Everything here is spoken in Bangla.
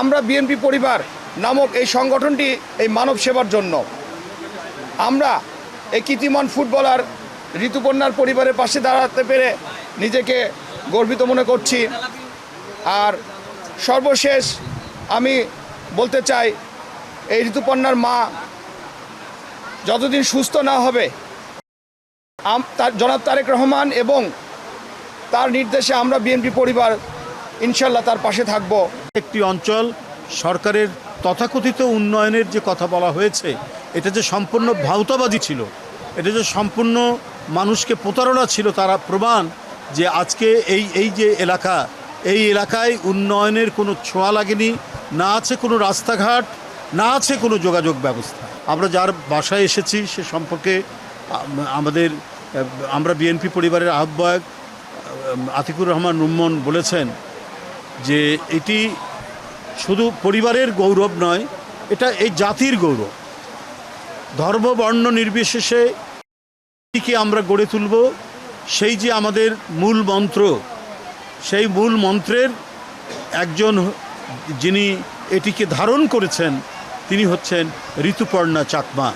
আমরা বিএনপি পরিবার নামক এই সংগঠনটি এই মানব সেবার জন্য। আমরা এই কীর্তিমান ফুটবলার ঋতুপর্ণার পরিবারের পাশে দাঁড়াতে পেরে নিজেকে গর্বিত মনে করছি। আর সর্বশেষ আমি বলতে চাই, এই ঋতুপর্ণার মা যতদিন সুস্থ না হবে তার, জনাব তারেক রহমান এবং তার নির্দেশে আমরা বিএনপি পরিবার ইনশাল্লাহ তার পাশে থাকব। একটি অঞ্চল সরকারের তথাকথিত উন্নয়নের যে কথা বলা হয়েছে, এটা যে সম্পূর্ণ ভাউতাবাজি ছিল, এটা যে সম্পূর্ণ মানুষকে প্রতারণা ছিল তারা প্রমাণ যে আজকে এই এই যে এলাকা, এই এলাকায় উন্নয়নের কোনো ছোঁয়া লাগেনি, না আছে কোনো রাস্তাঘাট, না আছে কোনো যোগাযোগ ব্যবস্থা। আমরা যার বাসায় এসেছি, সে সম্পর্কে আমাদের আমরা বিএনপি পরিবারের আহ্বায়ক আতিকুর রহমান রুম্মন বলেছেন যে এটি শুধু পরিবারের গৌরব নয়, এটা এই জাতির গৌরব। ধর্ম, বর্ণ নির্বিশেষে এটিকে আমরা গড়ে তুলব। সেই যে আমাদের মূল মন্ত্র, সেই মূল মন্ত্রের একজন যিনি এটিকে ধারণ করেছেন, তিনি হচ্ছেন ঋতুপর্ণা চাকমা।